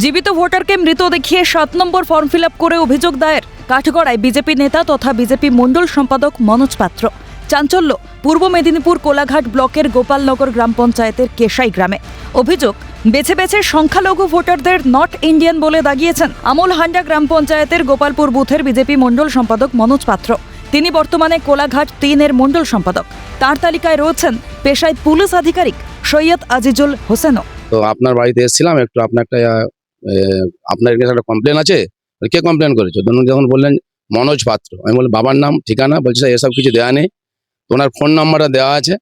জীবিত ভোটারকে মৃত দেখিয়ে সাত নম্বর ফর্ম ফিল করে অভিযোগ দায়ের। কাঠগড়ায় বিজেপি নেতা তথা বিজেপি মণ্ডল সম্পাদক মনোজ পাত্র। চাঞ্চল্য, পূর্ব মেদিনীপুর কোলাঘাট ব্লকের গোপালনগর গ্রাম পঞ্চায়েতের কেশাই গ্রামে। অভিযোগ, বেছে বেছে সংখ্যালঘু ভোটারদের নট ইন্ডিয়ান বলে দাগিয়েছেন আমল হান্ডা গ্রাম পঞ্চায়েতের গোপালপুর বুথের বিজেপি মণ্ডল সম্পাদক মনোজ পাত্র। তিনি বর্তমানে কোলাঘাট তিনের মণ্ডল সম্পাদক। তার তালিকায় রয়েছেন পেশায় পুলিশ আধিকারিক সৈয়দ আজিজুল হোসেনও। তো আপনার বাড়িতে এসেছিলাম, একটু আপনার একটা আপনার কাছে একটা কমপ্লেন আছে? কে কমপ্লেন করেছে? তো উনি যখন বললেন মনোজ পাত্র, আমি বললাম, বাবার নাম, ঠিকানা? বলছি, স্যার, এসব কিছু দেওয়া নেই। ওনার ফোন নাম্বারটা দেওয়া আছে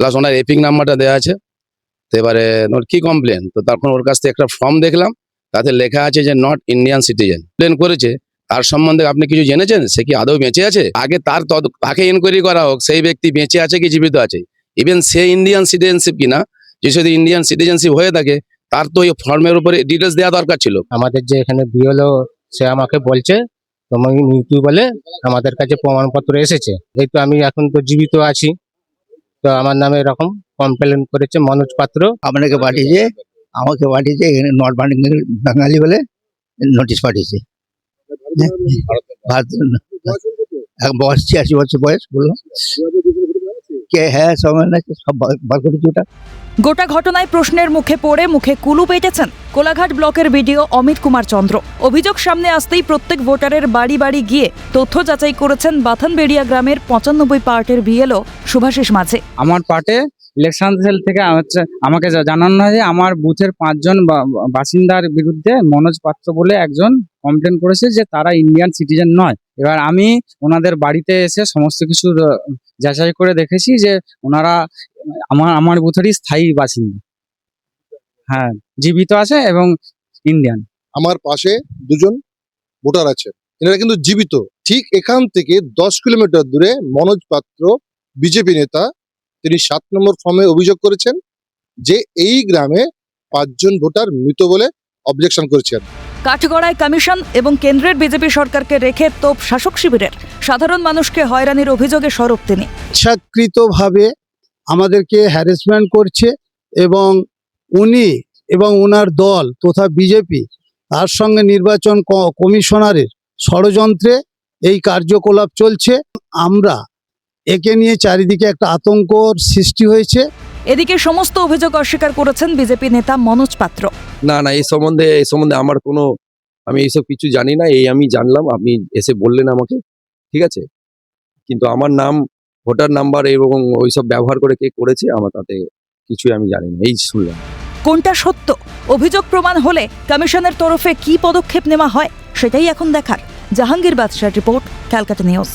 প্লাস ওনার এপিক নাম্বারটা দেওয়া আছে। তো এবারে ওর কি কমপ্লেন তো তখন ওর কাছ থেকে একটা ফর্ম দেখলাম, তাতে লেখা আছে যে নট ইন্ডিয়ান সিটিজেন প্লেন করেছে, তার সম্বন্ধে আপনি কিছু জেনেছেন? সে কি আদৌ বেঁচে আছে? আগে তার তাকে ইনকোয়ারি করা হোক, সেই ব্যক্তি বেঁচে আছে কি জীবিত আছে? ইভেন সে ইন্ডিয়ান সিটিজেনশিপ কিনা, যে যদি ইন্ডিয়ান সিটিজেনশিপ হয়ে থাকে তার তো ওই ফর্মের উপরে ডিটেলস দেওয়া দরকার ছিল। আমাদের যে এখানে বিএলও সে আমাকে বলছে তোমার মৃত্যু বলে? আমাদের কাছে প্রমাণপত্র এসেছে। এই তো আমি এখন তো জীবিত আছি। তো আমার নামে এরকম কমপ্লেন করেছে মনোজ পাত্র। আপনাকে পাঠিয়েছে আমাকে পাঠিয়েছে এখানে নট বাঙালি বলে নোটিশ পাঠিয়েছে। ভারত এক বয়স ছিয়াশি বছর বয়স বললাম। কে হ্যাঁ সময় নাকি সব বার- বার করেছি ওটা। গোটা ঘটনায় প্রশ্নের মুখে পড়ে মুখে কুলু পেটেছেন কোলাঘাট ব্লকের বিডিও অমিত কুমার চন্দ্র। অভিযোগ সামনে আসতেই প্রত্যেক ভোটারের বাড়ি বাড়ি গিয়ে তথ্য যাচাই করেছেন বাথানবেড়িয়া গ্রামের পঁচানব্বই পার্টের বিএলও শুভাশিস মাঝে। আমার পার্টে ইলেকশন সেল থেকে হচ্ছে, আমাকে জানানো হয় যে আমার বুথের পাঁচজন বাসিন্দার বিরুদ্ধে মনোজ পাত্র বলে একজন কমপ্লেন করেছে যে তারা ইন্ডিয়ান সিটিজেন নয়। এবার আমি ওনাদের বাড়িতে এসে সমস্ত কিছু যাচাই করে দেখেছি যে ওনারা আমার আমার বুথেরই স্থায়ী বাসিন্দা। হ্যাঁ জীবিত আছে এবং ইন্ডিয়ান আমার পাশে দুজন ভোটার আছে। এনারা কিন্তু জীবিত। ঠিক এখান থেকে দশ কিলোমিটার দূরে মনোজ পাত্র, বিজেপি নেতা তিনি সাত নম্বর ফর্মে অভিযোগ করেছেন যে এই গ্রামে পাঁচজন ভোটার মৃত বলে অবজেকশন করেছেন। কাঠগড়ায় কমিশন এবং কেন্দ্রের বিজেপি সরকারকে রেখে তোপ শাসক শিবিরের সাধারণ মানুষকে হয়রানির অভিযোগে সরব তিনি। ইচ্ছাকৃতভাবে আমাদেরকে হ্যারাসমেন্ট করছে এবং উনি এবং ওনার দল তথা বিজেপি তার সঙ্গে নির্বাচন ক- কমিশনারের ষড়যন্ত্রে এই কার্যকলাপ চলছে। আমরা একে নিয়ে চারিদিকে একটা আতঙ্কর সৃষ্টি হয়েছে। এদিকে সমস্ত অভিযোগ অস্বীকার করেছেন বিজেপি নেতা মনোজ পাত্র। না না এই সম্বন্ধে এই সম্বন্ধে আমার কোনো আমি এইসব কিছু জানি না এই আমি জানলাম আপনি এসে বললেন আমাকে ঠিক আছে? কিন্তু আমার নাম ভোটার নাম্বার এবং ওইসব ব্যবহার করে কে করেছে আমার তাতে কিছুই আমি জানি না এই শুনলাম। কোনটা সত্য? অভিযোগ প্রমাণ হলে কমিশনের তরফে কি পদক্ষেপ নেওয়া হয় সেটাই এখন দেখার। জাহাঙ্গীর বাদশাহ রিপোর্ট ক্যালকাটা নিউজ।